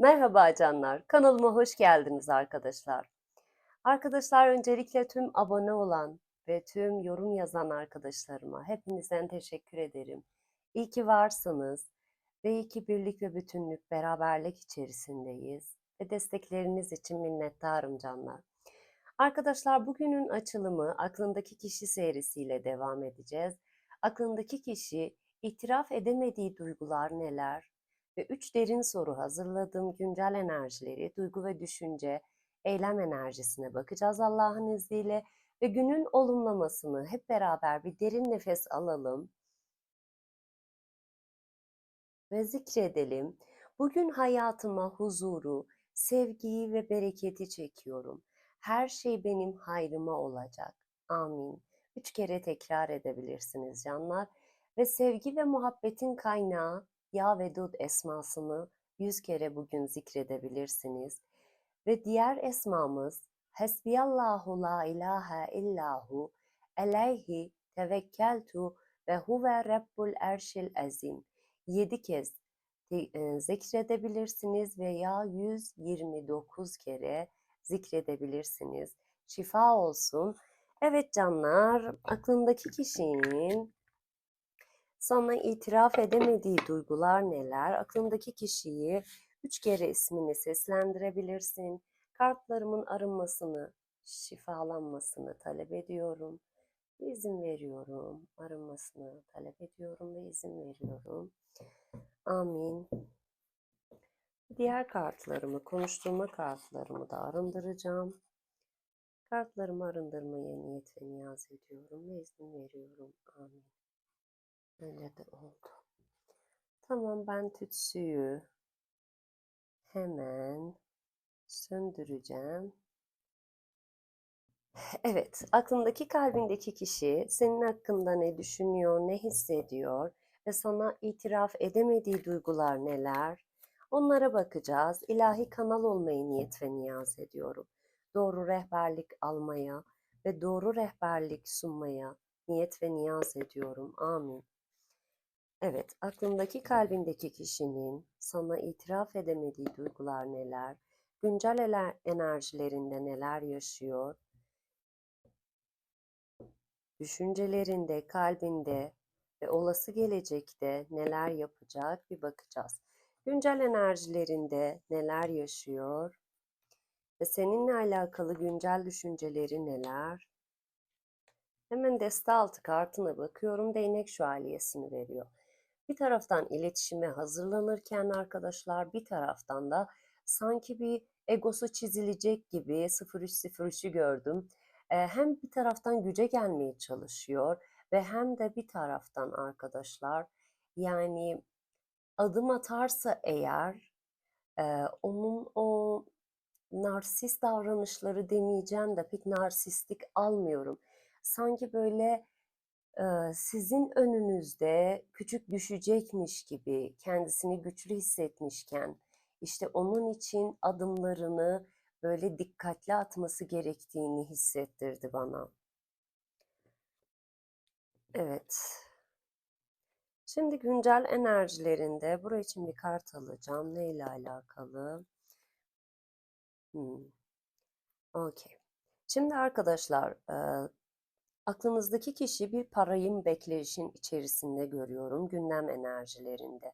Merhaba canlar, kanalıma hoş geldiniz arkadaşlar. Arkadaşlar öncelikle tüm abone olan ve tüm yorum yazan arkadaşlarıma hepinizden teşekkür ederim. İyi ki varsınız ve iyi ki birlik ve bütünlük, beraberlik içerisindeyiz ve destekleriniz için minnettarım canlar. Arkadaşlar bugünün açılımı aklındaki kişi serisiyle devam edeceğiz. Aklındaki kişi itiraf edemediği duygular neler? Ve üç derin soru hazırladım. Güncel enerjileri, duygu ve düşünce, eylem enerjisine bakacağız Allah'ın izniyle. Ve günün olumlamasını hep beraber bir derin nefes alalım. Ve zikredelim. Bugün hayatıma huzuru, sevgiyi ve bereketi çekiyorum. Her şey benim hayrıma olacak. Amin. Üç kere tekrar edebilirsiniz canlar. Ve sevgi ve muhabbetin kaynağı Ya Vedud esmasını yüz kere bugün zikredebilirsiniz. Ve diğer esmamız Hasbiyallahu la ilahe illahu aleyhi tevekkeltu ve huve rabbul erşil azim. Yedi kez e, zikredebilirsiniz veya 129 kere zikredebilirsiniz. Şifa olsun. Evet canlar, aklındaki kişinin sana itiraf edemediği duygular neler? Aklındaki kişiyi üç kere ismini seslendirebilirsin. Kartlarımın arınmasını, şifalanmasını talep ediyorum. İzin veriyorum. Arınmasını talep ediyorum ve izin veriyorum. Amin. Diğer kartlarımı, konuşturma kartlarımı da arındıracağım. Kartlarımı arındırmaya niyet ve ediyorum ve izin veriyorum. Amin. Öyle de oldu. Tamam ben tütsüyü hemen söndüreceğim. Evet, aklındaki kalbindeki kişi senin hakkında ne düşünüyor, ne hissediyor ve sana itiraf edemediği duygular neler? Onlara bakacağız. İlahi kanal olmayı niyet ve niyaz ediyorum. Doğru rehberlik almaya ve doğru rehberlik sunmaya niyet ve niyaz ediyorum. Amin. Evet, aklındaki kalbindeki kişinin sana itiraf edemediği duygular neler? Güncel enerjilerinde neler yaşıyor? Düşüncelerinde, kalbinde ve olası gelecekte neler yapacak bir bakacağız. Güncel enerjilerinde neler yaşıyor ve seninle alakalı güncel düşünceleri neler? Hemen deste altı kartına bakıyorum. Değnek şövalyesini veriyor. Bir taraftan iletişime hazırlanırken arkadaşlar bir taraftan da sanki bir egosu çizilecek gibi 0303'ü gördüm. Hem bir taraftan güce gelmeye çalışıyor ve hem de bir taraftan arkadaşlar yani adım atarsa eğer onun o narsist davranışları demeyeceğim de pek narsistlik almıyorum. Sanki böyle sizin önünüzde küçük düşecekmiş gibi kendisini güçlü hissetmişken işte onun için adımlarını böyle dikkatli atması gerektiğini hissettirdi bana. Evet. Şimdi güncel enerjilerinde buraya için bir kart alacağım. Ne ile alakalı? Hmm. Okey. Şimdi arkadaşlar, aklınızdaki kişi bir parayın bekleyişin içerisinde görüyorum gündem enerjilerinde.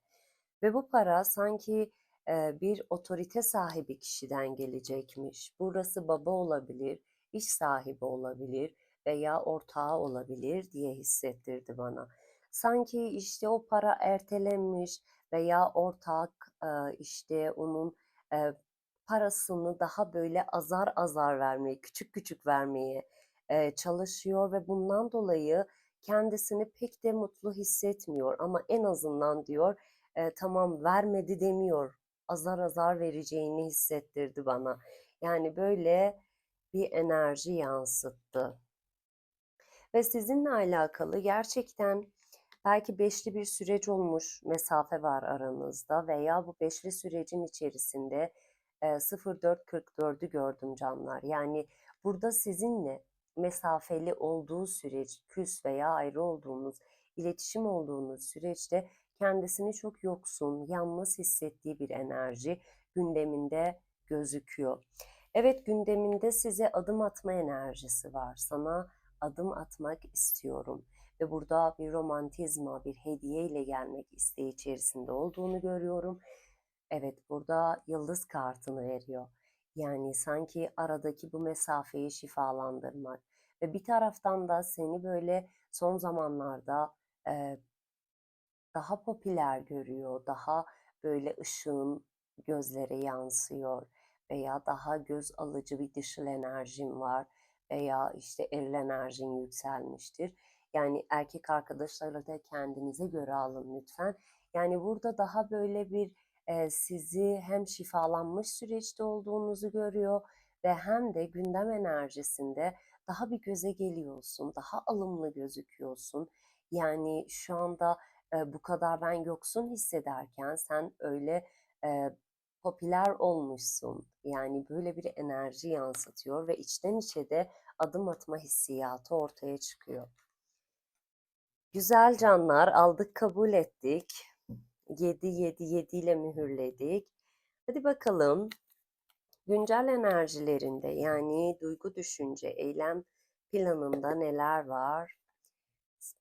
Ve bu para sanki e, bir otorite sahibi kişiden gelecekmiş. Burası baba olabilir, iş sahibi olabilir veya ortağı olabilir diye hissettirdi bana. Sanki işte o para ertelenmiş veya ortak e, işte onun e, parasını daha böyle azar azar vermeye, küçük küçük vermeye e, çalışıyor ve bundan dolayı kendisini pek de mutlu hissetmiyor. Ama en azından diyor e, tamam vermedi demiyor, azar azar vereceğini hissettirdi bana. Yani böyle bir enerji yansıttı. Ve sizinle alakalı gerçekten belki beşli bir süreç olmuş, mesafe var aranızda veya bu beşli sürecin içerisinde e, 0444'ü gördüm canlar. Yani burada sizinle mesafeli olduğu süreç, küs veya ayrı olduğunuz, iletişim olduğunuz süreçte kendisini çok yoksun, yalnız hissettiği bir enerji gündeminde gözüküyor. Evet gündeminde size adım atma enerjisi var. Sana adım atmak istiyorum ve burada bir romantizma, bir hediye ile gelmek isteği içerisinde olduğunu görüyorum. Evet burada yıldız kartını veriyor. Yani sanki aradaki bu mesafeyi şifalandırmak ve bir taraftan da seni böyle son zamanlarda e, daha popüler görüyor, daha böyle ışığın gözlere yansıyor veya daha göz alıcı bir dışıl enerjin var veya işte eril enerjin yükselmiştir. Yani erkek arkadaşlarla da kendinize göre alın lütfen. Yani burada daha böyle bir sizi hem şifalanmış süreçte olduğunuzu görüyor ve hem de gündem enerjisinde daha bir göze geliyorsun, daha alımlı gözüküyorsun. Yani şu anda bu kadar ben yoksun hissederken sen öyle popüler olmuşsun. Yani böyle bir enerji yansıtıyor ve içten içe de adım atma hissiyatı ortaya çıkıyor. Güzel canlar aldık kabul ettik. 7 7 7 ile mühürledik. Hadi bakalım güncel enerjilerinde yani duygu, düşünce, eylem planında neler var?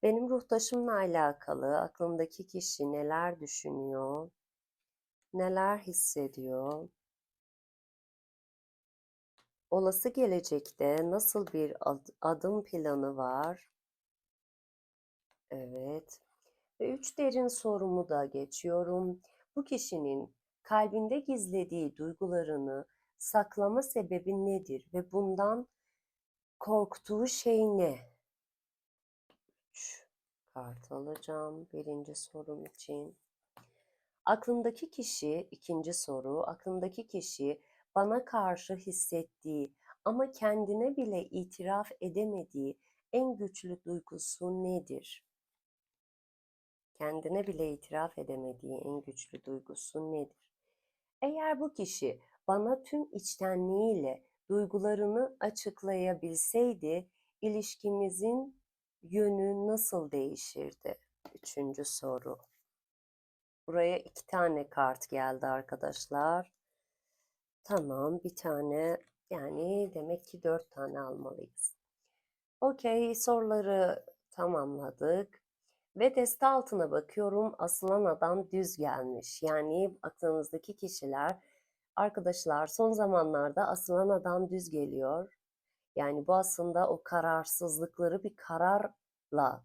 Benim ruhtaşımla alakalı aklımdaki kişi neler düşünüyor? Neler hissediyor? Olası gelecekte nasıl bir adım planı var? Evet. Ve üç derin sorumu da geçiyorum. Bu kişinin kalbinde gizlediği duygularını saklama sebebi nedir ve bundan korktuğu şey ne? Üç kart alacağım birinci sorum için. Aklımdaki kişi, ikinci soru, aklımdaki kişi bana karşı hissettiği ama kendine bile itiraf edemediği en güçlü duygusu nedir? Kendine bile itiraf edemediği en güçlü duygusu nedir? Eğer bu kişi bana tüm içtenliğiyle duygularını açıklayabilseydi ilişkimizin yönü nasıl değişirdi? Üçüncü soru. Buraya iki tane kart geldi arkadaşlar. Tamam bir tane yani demek ki dört tane almalıyız. Okey soruları tamamladık. Ve deste altına bakıyorum asılan adam düz gelmiş. Yani aklınızdaki kişiler arkadaşlar son zamanlarda asılan adam düz geliyor. Yani bu aslında o kararsızlıkları bir kararla,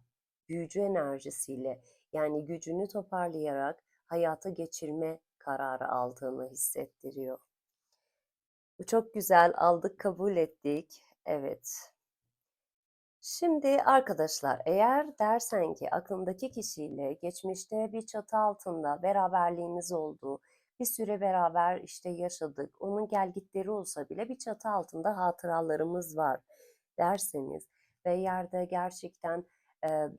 büyücü enerjisiyle yani gücünü toparlayarak hayata geçirme kararı aldığını hissettiriyor. Bu çok güzel aldık kabul ettik. Evet. Şimdi arkadaşlar eğer dersen ki aklındaki kişiyle geçmişte bir çatı altında beraberliğiniz oldu, bir süre beraber işte yaşadık, onun gelgitleri olsa bile bir çatı altında hatıralarımız var derseniz ve yerde gerçekten e,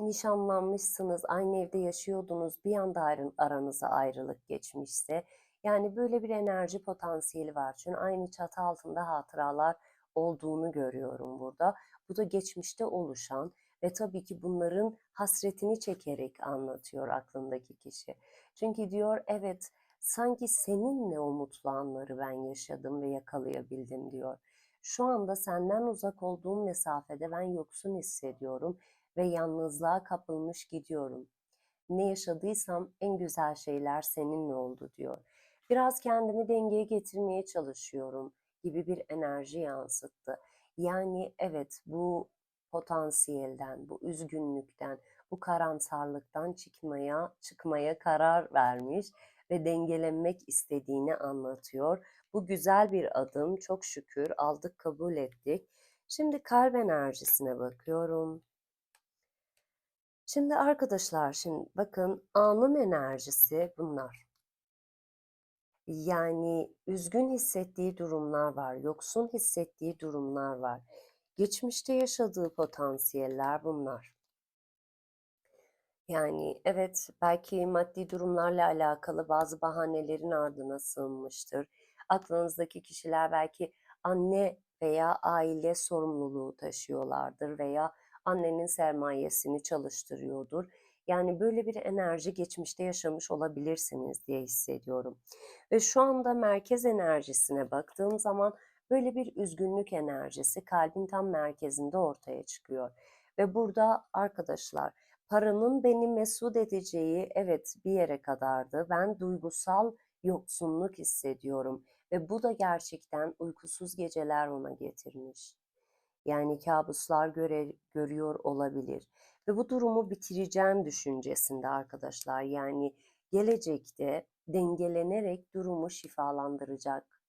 nişanlanmışsınız, aynı evde yaşıyordunuz, bir anda aranıza ayrılık geçmişse yani böyle bir enerji potansiyeli var. Çünkü aynı çatı altında hatıralar olduğunu görüyorum burada. Bu da geçmişte oluşan ve tabii ki bunların hasretini çekerek anlatıyor aklındaki kişi. Çünkü diyor evet sanki seninle o mutlu anları ben yaşadım ve yakalayabildim diyor. Şu anda senden uzak olduğum mesafede ben yoksun hissediyorum ve yalnızlığa kapılmış gidiyorum. Ne yaşadıysam en güzel şeyler seninle oldu diyor. Biraz kendimi dengeye getirmeye çalışıyorum gibi bir enerji yansıttı. Yani evet bu potansiyelden, bu üzgünlükten, bu karamsarlıktan çıkmaya çıkmaya karar vermiş ve dengelenmek istediğini anlatıyor. Bu güzel bir adım. Çok şükür aldık, kabul ettik. Şimdi kalp enerjisine bakıyorum. Şimdi arkadaşlar şimdi bakın anın enerjisi bunlar. Yani üzgün hissettiği durumlar var, yoksun hissettiği durumlar var. Geçmişte yaşadığı potansiyeller bunlar. Yani evet belki maddi durumlarla alakalı bazı bahanelerin ardına sığınmıştır. Aklınızdaki kişiler belki anne veya aile sorumluluğu taşıyorlardır veya annenin sermayesini çalıştırıyordur. Yani böyle bir enerji geçmişte yaşamış olabilirsiniz diye hissediyorum. Ve şu anda merkez enerjisine baktığım zaman böyle bir üzgünlük enerjisi kalbin tam merkezinde ortaya çıkıyor. Ve burada arkadaşlar paranın beni mesut edeceği evet bir yere kadardı. Ben duygusal yoksunluk hissediyorum ve bu da gerçekten uykusuz geceler ona getirmiş. Yani kabuslar göre, görüyor olabilir ve bu durumu bitireceğim düşüncesinde arkadaşlar. Yani gelecekte dengelenerek durumu şifalandıracak.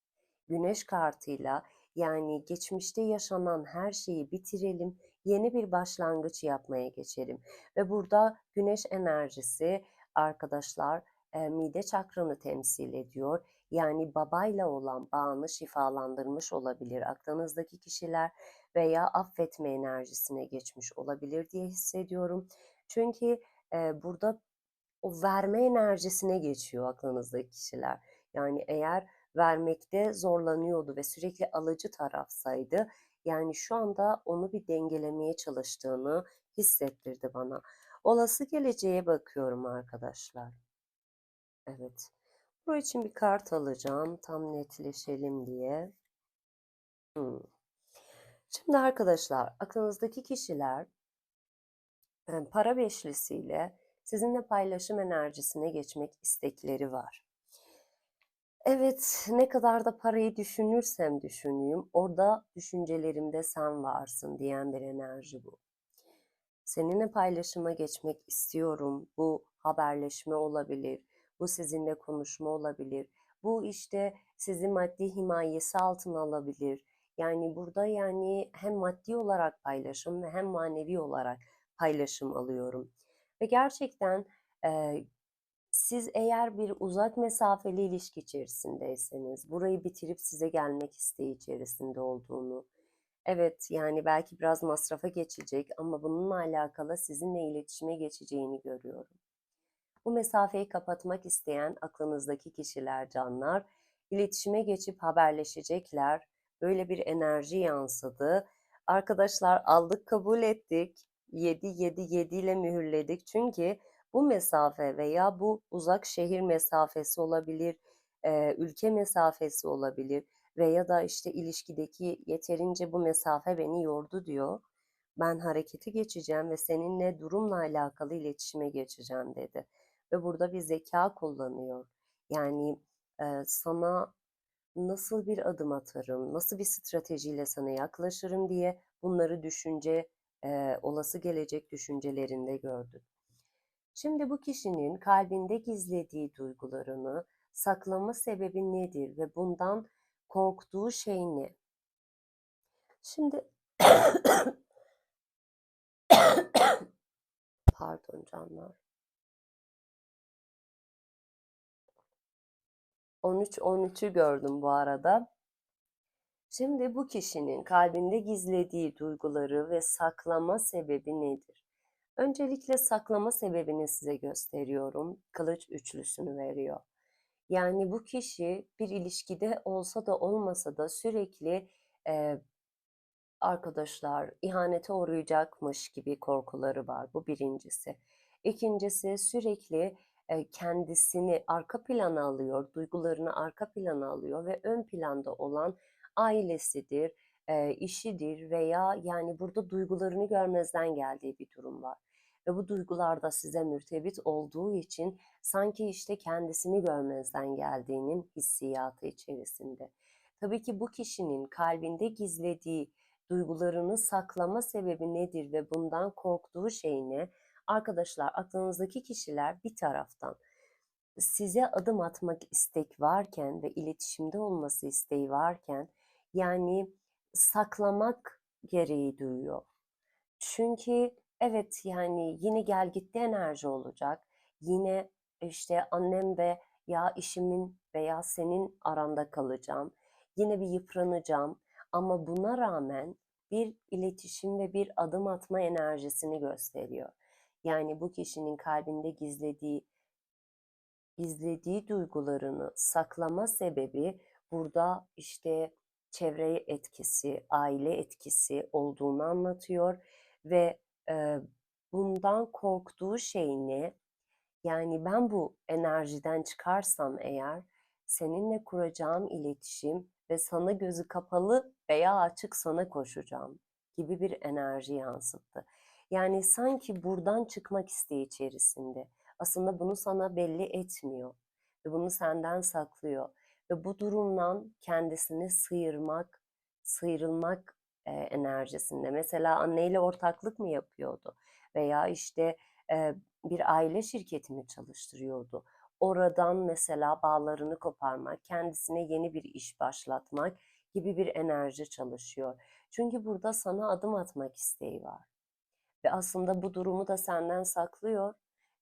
Güneş kartıyla yani geçmişte yaşanan her şeyi bitirelim, yeni bir başlangıç yapmaya geçelim. Ve burada güneş enerjisi arkadaşlar e, mide çakranı temsil ediyor. Yani babayla olan bağını şifalandırmış olabilir aklınızdaki kişiler veya affetme enerjisine geçmiş olabilir diye hissediyorum. Çünkü e, burada o verme enerjisine geçiyor aklınızdaki kişiler. Yani eğer vermekte zorlanıyordu ve sürekli alıcı tarafsaydı, yani şu anda onu bir dengelemeye çalıştığını hissettirdi bana. Olası geleceğe bakıyorum arkadaşlar. Evet. Bu için bir kart alacağım tam netleşelim diye. Hmm. Şimdi arkadaşlar aklınızdaki kişiler para beşlisiyle sizinle paylaşım enerjisine geçmek istekleri var. Evet, ne kadar da parayı düşünürsem düşüneyim, orada düşüncelerimde sen varsın diyen bir enerji bu. Seninle paylaşıma geçmek istiyorum. Bu haberleşme olabilir, bu sizinle konuşma olabilir. Bu işte sizi maddi himayesi altına alabilir. Yani burada yani hem maddi olarak paylaşım ve hem manevi olarak paylaşım alıyorum. Ve gerçekten e, siz eğer bir uzak mesafeli ilişki içerisindeyseniz, burayı bitirip size gelmek isteği içerisinde olduğunu, evet yani belki biraz masrafa geçecek ama bununla alakalı sizinle iletişime geçeceğini görüyorum. Bu mesafeyi kapatmak isteyen aklınızdaki kişiler, canlar, iletişime geçip haberleşecekler. Böyle bir enerji yansıdı. Arkadaşlar aldık kabul ettik. 7 7 7 ile mühürledik. Çünkü bu mesafe veya bu uzak şehir mesafesi olabilir, e, ülke mesafesi olabilir veya da işte ilişkideki yeterince bu mesafe beni yordu diyor. Ben harekete geçeceğim ve seninle durumla alakalı iletişime geçeceğim dedi. Ve burada bir zeka kullanıyor. Yani e, sana nasıl bir adım atarım, nasıl bir stratejiyle sana yaklaşırım diye bunları düşünce, e, olası gelecek düşüncelerinde gördük. Şimdi bu kişinin kalbinde gizlediği duygularını saklama sebebi nedir ve bundan korktuğu şey ne? Şimdi pardon canlar. 13 13'ü gördüm bu arada. Şimdi bu kişinin kalbinde gizlediği duyguları ve saklama sebebi nedir? Öncelikle saklama sebebini size gösteriyorum. Kılıç üçlüsünü veriyor. Yani bu kişi bir ilişkide olsa da olmasa da sürekli e, arkadaşlar ihanete uğrayacakmış gibi korkuları var. Bu birincisi. İkincisi sürekli kendisini arka plana alıyor, duygularını arka plana alıyor ve ön planda olan ailesidir, işidir veya yani burada duygularını görmezden geldiği bir durum var. Ve bu duygular da size mürtebit olduğu için sanki işte kendisini görmezden geldiğinin hissiyatı içerisinde. Tabii ki bu kişinin kalbinde gizlediği duygularını saklama sebebi nedir ve bundan korktuğu şey ne? Arkadaşlar aklınızdaki kişiler bir taraftan size adım atmak istek varken ve iletişimde olması isteği varken yani saklamak gereği duyuyor. Çünkü evet yani yine gel gitti enerji olacak. Yine işte annem ve ya işimin veya senin aranda kalacağım. Yine bir yıpranacağım ama buna rağmen bir iletişim ve bir adım atma enerjisini gösteriyor. Yani bu kişinin kalbinde gizlediği gizlediği duygularını saklama sebebi burada işte çevreye etkisi, aile etkisi olduğunu anlatıyor ve e, bundan korktuğu şey ne? Yani ben bu enerjiden çıkarsam eğer seninle kuracağım iletişim ve sana gözü kapalı veya açık sana koşacağım gibi bir enerji yansıttı. Yani sanki buradan çıkmak isteği içerisinde. Aslında bunu sana belli etmiyor ve bunu senden saklıyor ve bu durumdan kendisini sıyırmak, sıyrılmak e, enerjisinde. Mesela anneyle ortaklık mı yapıyordu veya işte e, bir aile şirketi mi çalıştırıyordu? Oradan mesela bağlarını koparmak, kendisine yeni bir iş başlatmak gibi bir enerji çalışıyor. Çünkü burada sana adım atmak isteği var. Ve aslında bu durumu da senden saklıyor.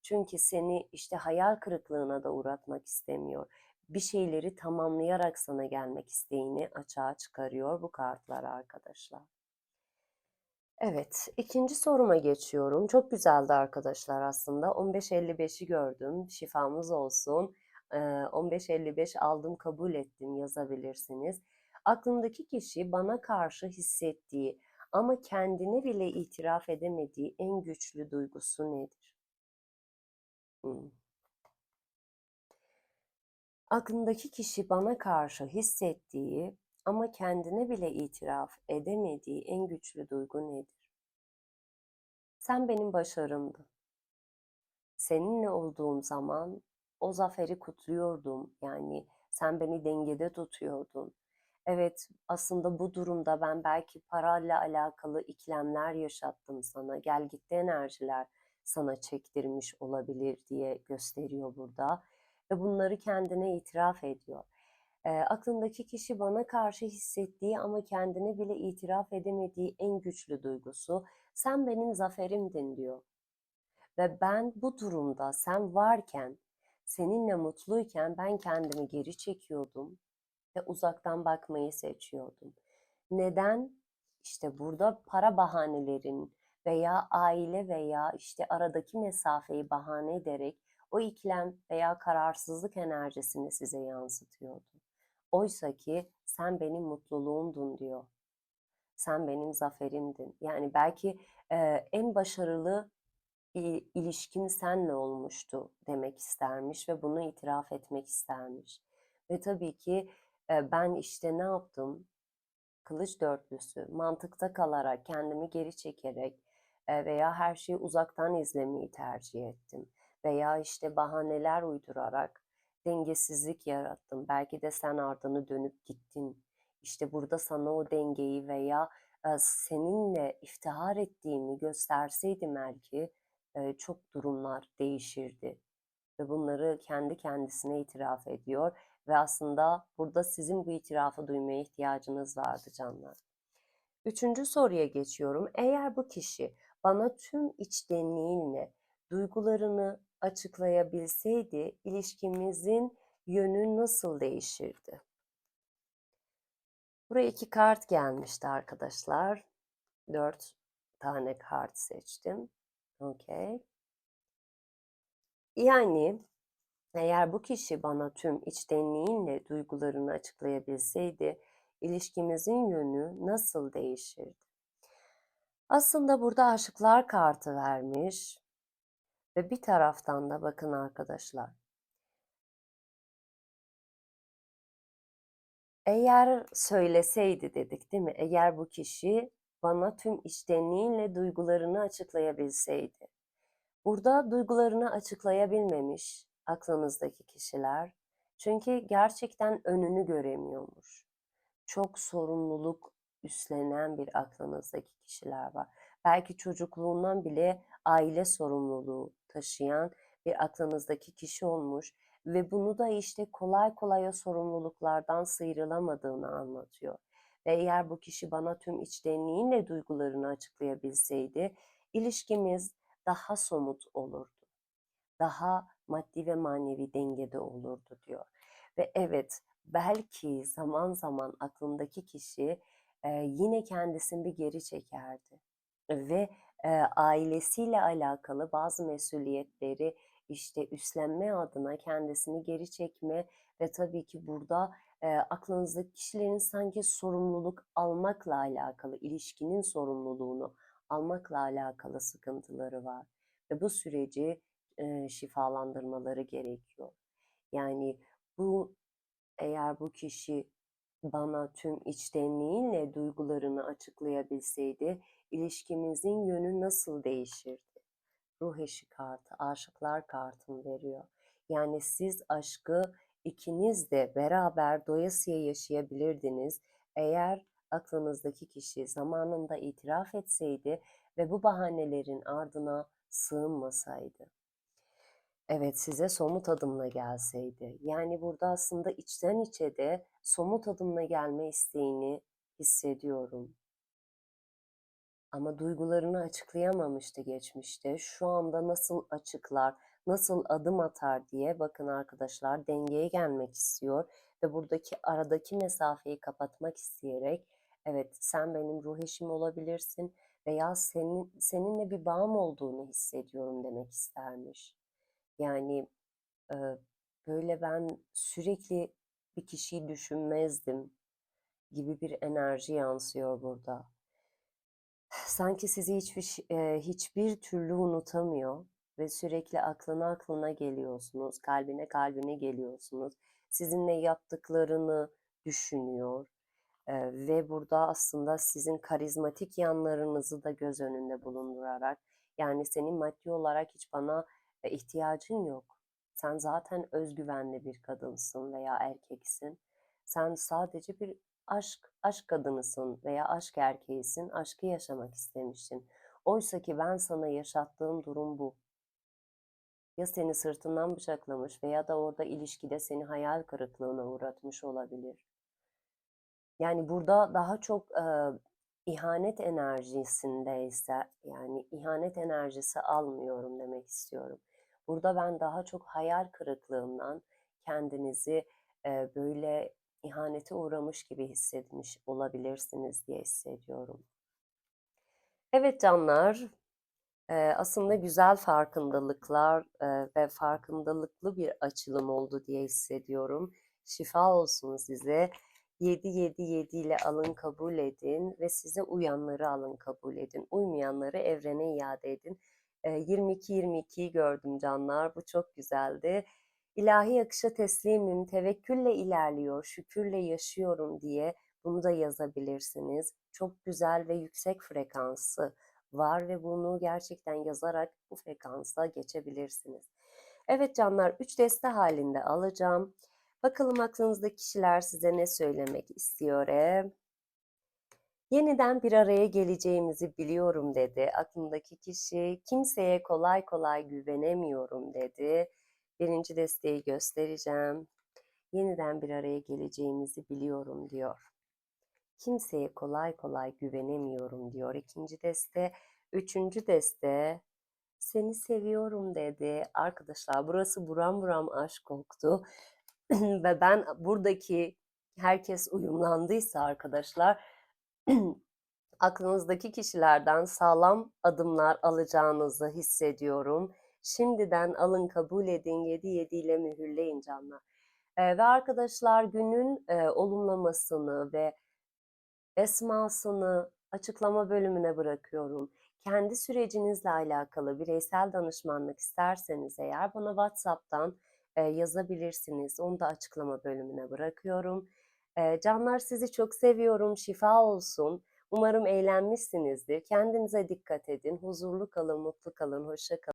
Çünkü seni işte hayal kırıklığına da uğratmak istemiyor. Bir şeyleri tamamlayarak sana gelmek isteğini açığa çıkarıyor bu kartlar arkadaşlar. Evet, ikinci soruma geçiyorum. Çok güzeldi arkadaşlar aslında. 15.55'i gördüm. Şifamız olsun. Ee, 15.55 aldım, kabul ettim yazabilirsiniz. Aklımdaki kişi bana karşı hissettiği ama kendine bile itiraf edemediği en güçlü duygusu nedir? Hmm. Aklımdaki kişi bana karşı hissettiği ama kendine bile itiraf edemediği en güçlü duygu nedir? Sen benim başarımdın. Seninle olduğum zaman o zaferi kutluyordum. Yani sen beni dengede tutuyordun. Evet, aslında bu durumda ben belki parayla alakalı ikilemler yaşattım sana. Gel gitti enerjiler sana çektirmiş olabilir diye gösteriyor burada. Ve bunları kendine itiraf ediyor. E, aklındaki kişi bana karşı hissettiği ama kendine bile itiraf edemediği en güçlü duygusu sen benim zaferimdin diyor. Ve ben bu durumda sen varken, seninle mutluyken ben kendimi geri çekiyordum ve uzaktan bakmayı seçiyordum. Neden? İşte burada para bahanelerin veya aile veya işte aradaki mesafeyi bahane ederek o ikilem veya kararsızlık enerjisini size yansıtıyordu. Oysa ki sen benim mutluluğumdun diyor. Sen benim zaferimdin. Yani belki e, en başarılı ilişkim senle olmuştu demek istermiş ve bunu itiraf etmek istermiş. Ve tabii ki ben işte ne yaptım? Kılıç dörtlüsü, mantıkta kalarak, kendimi geri çekerek veya her şeyi uzaktan izlemeyi tercih ettim. Veya işte bahaneler uydurarak dengesizlik yarattım. Belki de sen ardını dönüp gittin. İşte burada sana o dengeyi veya seninle iftihar ettiğimi gösterseydim belki çok durumlar değişirdi. Ve bunları kendi kendisine itiraf ediyor. Ve aslında burada sizin bu itirafı duymaya ihtiyacınız vardı canlar. Üçüncü soruya geçiyorum. Eğer bu kişi bana tüm içtenliğiyle duygularını açıklayabilseydi ilişkimizin yönü nasıl değişirdi? Buraya iki kart gelmişti arkadaşlar. Dört tane kart seçtim. Okey. Yani eğer bu kişi bana tüm içtenliğinle duygularını açıklayabilseydi ilişkimizin yönü nasıl değişirdi? Aslında burada aşıklar kartı vermiş ve bir taraftan da bakın arkadaşlar. Eğer söyleseydi dedik değil mi? Eğer bu kişi bana tüm içtenliğiyle duygularını açıklayabilseydi. Burada duygularını açıklayabilmemiş aklınızdaki kişiler. Çünkü gerçekten önünü göremiyormuş. Çok sorumluluk üstlenen bir aklınızdaki kişiler var. Belki çocukluğundan bile aile sorumluluğu taşıyan bir aklınızdaki kişi olmuş ve bunu da işte kolay kolay o sorumluluklardan sıyrılamadığını anlatıyor. Ve eğer bu kişi bana tüm içtenliğiyle duygularını açıklayabilseydi ilişkimiz daha somut olurdu. Daha maddi ve manevi dengede olurdu diyor. Ve evet belki zaman zaman aklındaki kişi e, yine kendisini bir geri çekerdi. Ve e, ailesiyle alakalı bazı mesuliyetleri işte üstlenme adına kendisini geri çekme ve tabii ki burada e, aklınızdaki kişilerin sanki sorumluluk almakla alakalı ilişkinin sorumluluğunu almakla alakalı sıkıntıları var ve bu süreci e, şifalandırmaları gerekiyor. Yani bu eğer bu kişi bana tüm içtenliğiyle duygularını açıklayabilseydi, ilişkimizin yönü nasıl değişirdi? Ruh eşi kartı, aşıklar kartını veriyor. Yani siz aşkı ikiniz de beraber doyasıya yaşayabilirdiniz. Eğer aklınızdaki kişi zamanında itiraf etseydi ve bu bahanelerin ardına sığınmasaydı. Evet, size somut adımla gelseydi. Yani burada aslında içten içe de somut adımla gelme isteğini hissediyorum. Ama duygularını açıklayamamıştı geçmişte. Şu anda nasıl açıklar, nasıl adım atar diye bakın arkadaşlar dengeye gelmek istiyor ve buradaki aradaki mesafeyi kapatmak isteyerek evet sen benim ruh eşim olabilirsin veya senin seninle bir bağım olduğunu hissediyorum demek istermiş. Yani e, böyle ben sürekli bir kişiyi düşünmezdim gibi bir enerji yansıyor burada. Sanki sizi hiçbir e, hiçbir türlü unutamıyor ve sürekli aklına aklına geliyorsunuz, kalbine kalbine geliyorsunuz. Sizinle yaptıklarını düşünüyor. Ve burada aslında sizin karizmatik yanlarınızı da göz önünde bulundurarak yani senin maddi olarak hiç bana e, ihtiyacın yok. Sen zaten özgüvenli bir kadınsın veya erkeksin. Sen sadece bir aşk aşk kadınısın veya aşk erkeğisin. Aşkı yaşamak istemişsin. Oysa ki ben sana yaşattığım durum bu. Ya seni sırtından bıçaklamış veya da orada ilişkide seni hayal kırıklığına uğratmış olabilir. Yani burada daha çok e, ihanet enerjisindeyse yani ihanet enerjisi almıyorum demek istiyorum. Burada ben daha çok hayal kırıklığından kendinizi e, böyle ihanete uğramış gibi hissetmiş olabilirsiniz diye hissediyorum. Evet canlar, e, aslında güzel farkındalıklar e, ve farkındalıklı bir açılım oldu diye hissediyorum. Şifa olsun size. 777 ile alın kabul edin ve size uyanları alın kabul edin. Uymayanları evrene iade edin. 22-22'yi gördüm canlar. Bu çok güzeldi. İlahi akışa teslimim, tevekkülle ilerliyor, şükürle yaşıyorum diye bunu da yazabilirsiniz. Çok güzel ve yüksek frekansı var ve bunu gerçekten yazarak bu frekansa geçebilirsiniz. Evet canlar 3 deste halinde alacağım. Bakalım aklınızdaki kişiler size ne söylemek istiyor? e? Yeniden bir araya geleceğimizi biliyorum dedi. Aklımdaki kişi kimseye kolay kolay güvenemiyorum dedi. Birinci desteği göstereceğim. Yeniden bir araya geleceğimizi biliyorum diyor. Kimseye kolay kolay güvenemiyorum diyor. İkinci deste, üçüncü deste seni seviyorum dedi. Arkadaşlar burası buram buram aşk koktu. Ve ben buradaki herkes uyumlandıysa arkadaşlar aklınızdaki kişilerden sağlam adımlar alacağınızı hissediyorum. Şimdiden alın kabul edin 7-7 ile mühürleyin canlar. Ee, ve arkadaşlar günün e, olumlamasını ve esmasını açıklama bölümüne bırakıyorum. Kendi sürecinizle alakalı bireysel danışmanlık isterseniz eğer bana WhatsApp'tan yazabilirsiniz. Onu da açıklama bölümüne bırakıyorum. Canlar sizi çok seviyorum. Şifa olsun. Umarım eğlenmişsinizdir. Kendinize dikkat edin. Huzurlu kalın, mutlu kalın, hoşça kalın.